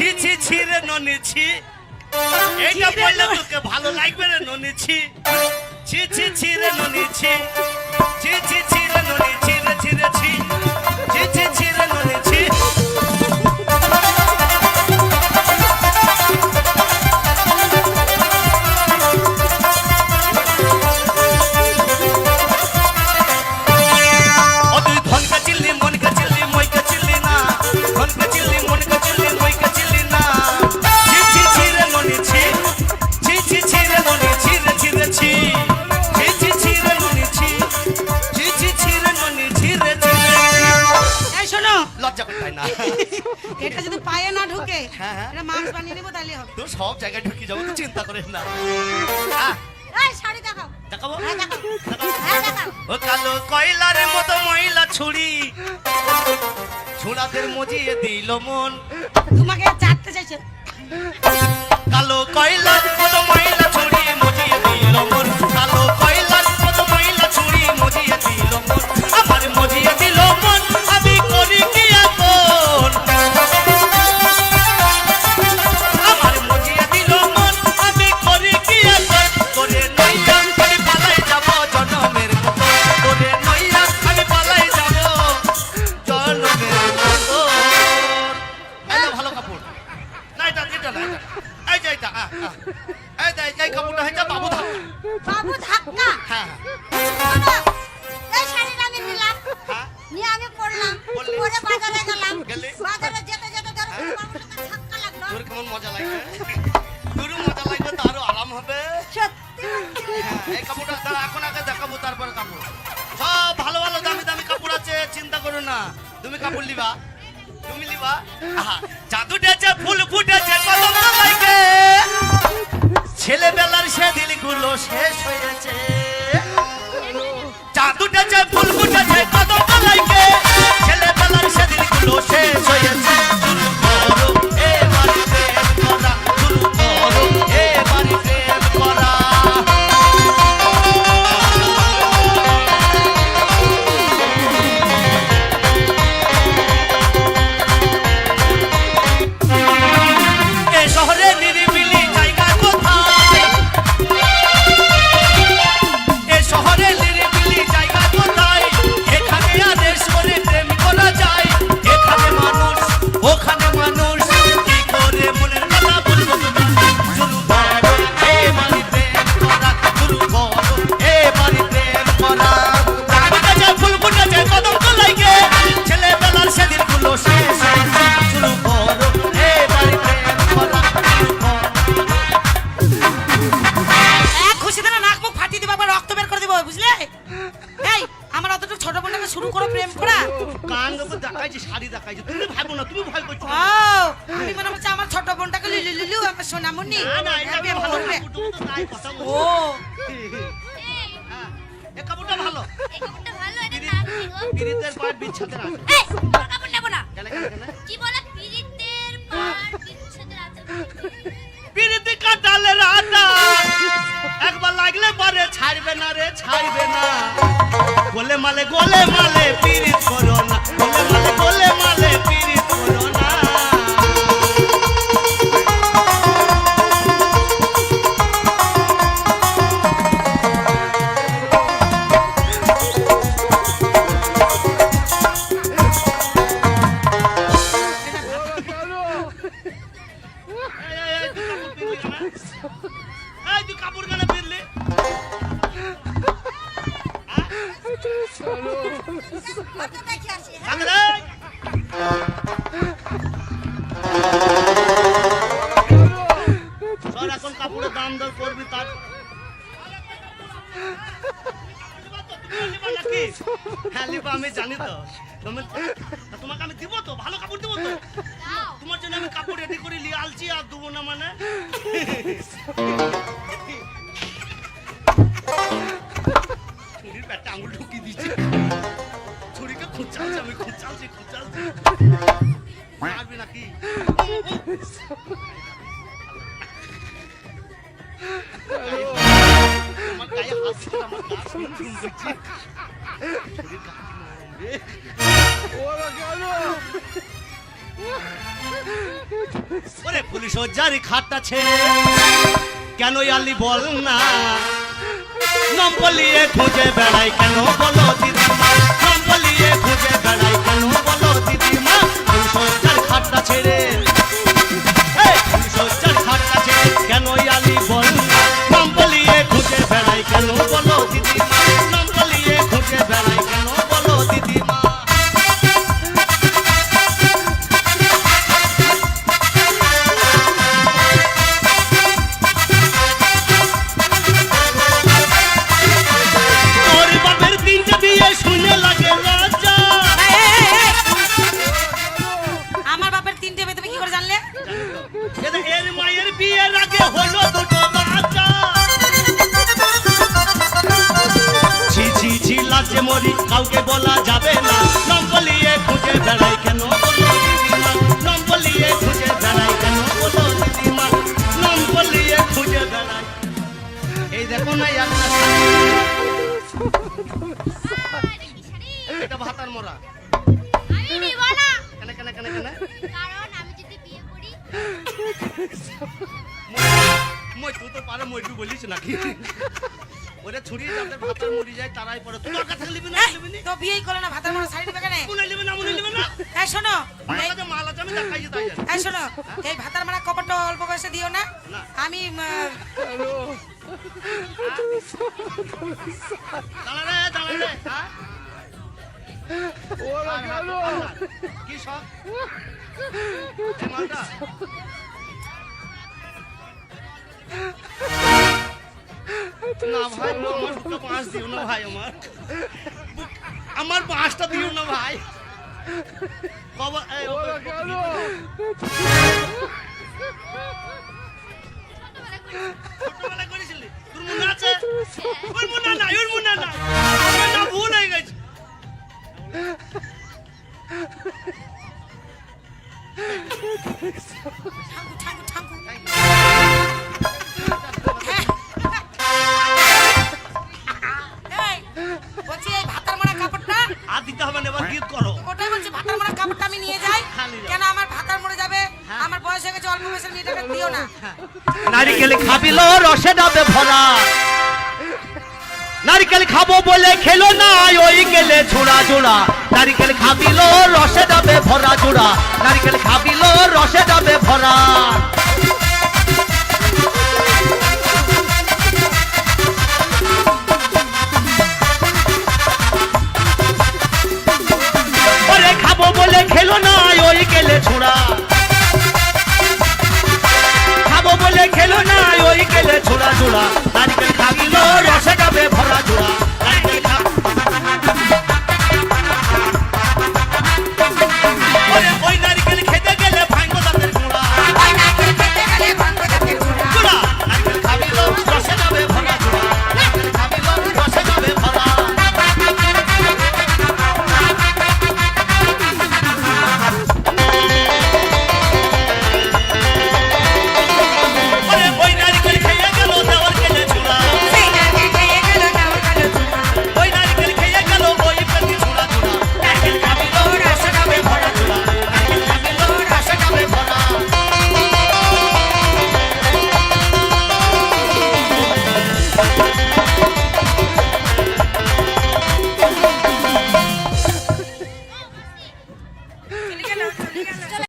ছি ছি ছি রে ননি ছি। এইটা বললে তোকে ভালো লাগবে রে ননি ছি। ছি ছি ছি রে ননি ছি। ছি ছি ছি রে ননি ছি রে ছি রে ছি। তাহলে হবে। তো সব জায়গায় ঢুকে যাব তো চিন্তা করেন না। এই শাড়ি দেখাও। দেখাবো? হ্যাঁ দেখাও। হ্যাঁ দেখাও। ও কালো কয়লার মতো ময়লা ছুরি। ছোড়াদের মজিয়ে দিল মন। তোমাকে চাটতে চাইছে। কালো কয়লার মতো ময়লা নিয়ে আমি পরলাম পরলে? পরে বাজারে গেলাম। বাজারে যেতে যেতে ধরো ধাক্কা লাগল। তোর কেমন মজা লাগবে তোরও মজা লাগবে তো আরও আরাম হবে। সত্যি হ্যাঁ, এই কাপড়টা দাঁড়া এখন আগে দেখাবো তারপরে কাপড়। সব ভালো ভালো দামি দামি কাপড় আছে চিন্তা করো না। তুমি কাপড় লিবা তুমি লিবা জাদু উঠেছে ফুল ফুটেছে কদম তলাইকে ছেলেবেলার সেদিনগুলো শেষ হয়েছে। জাদু উঠেছে ফুল ফুটেছে কদম তলাইকে ছেলেবেলার সেদিনগুলো শেষ হয়েছে বুঝলে? এই আমার অতটুকু ছোট বোনটাকে শুরু করো প্রেম করা। কান দেখাইছি শাড়ি দেখাইছি। তুমি ভাবো না তুমি ভয় করছ ও আমি মনে হচ্ছে আমার ছোট বোনটাকে লিলু লিলু আমার সোনামণি? না না এটা প্রেম ভালো তাই কথা ও। হ্যাঁ, কাপড়টা ভালো। এই কাপড়টা ভালো এটার নাম কি গো পিরিতের পাট বিচ্ছাদের আছে। এই কাপড় নেব না। কেন কেন কেন? কি বলে ছাড়বে না রে ছাড়বে না। গোলে মালে গোলে মালে। হ্যাঁ লিবা আমি জানি তো। তুমি তোমাকে আমি দিব তো? ভালো কাপড় দিব তোমার জন্য আমি কাপড় রেডি করে নিয়ে আলছি আর দেবো না মানে। ছুরির পেটে আঙুল ঢুকিয়ে দিচ্ছি ছুরিকে খুঁচালছি, আমি খুঁচালছি খুঁচালছি। নাকি? আমার গায়ে আমার ওরে পুলিশ যারি খাটটা ছেড়ে কেন আলি বল না? নম্বলিয়ে খুঁজে বেড়াই কেন বলো দিদি নম্বলিয়ে খুঁজে বেড়াই কেন বলো ছি মরি, কাউকে বলা যাবে না। নম্বলিয়ে খুঁজে বেড়াই কেন? বলো দিদিমা খুঁজে কেন? বলো দিদিমা নম্বলিয়ে খুঁজে বেড়াই। এই দেখো না এটা ভাতার মোড়া। আমি নিব না কেন কেন কেন কেন? কারণ আমি যদি বিয়ে মই তো পারে মই বলিস নাকি? ওরে ছুরি যাদের ভাতার মরি যায় তারাই পরে। তুই কথা লিবি না লিবি না? তো বিয়েই করো না ভাতের মনে শাড়ি দেবে কেন মনে লিবি না মনে লিবি না। এই শোনো। এই কাছে মাল আছে আমি দেখাই তাই জানি। এই শোনো। এই ভাতার মারা কপারটা অল্প বয়সে দিও না। আমি দাঁড়া রে দাঁড়া রে হ্যাঁ? আর, আর, কি শখ? মালটা? না ভাই আমার দুটো পাঁচ দিও না ভাই আমার। আমার পাঁচটা দিও না ভাই। কবে ভরা নারিকেল খাব বলে খেলো না, ওই গেলে ছোড়া জোড়া নারিকেল খাবিল, রসে যাবে ভরা জোড়া নারিকেল খাবিল, রসে যাবে ভরা।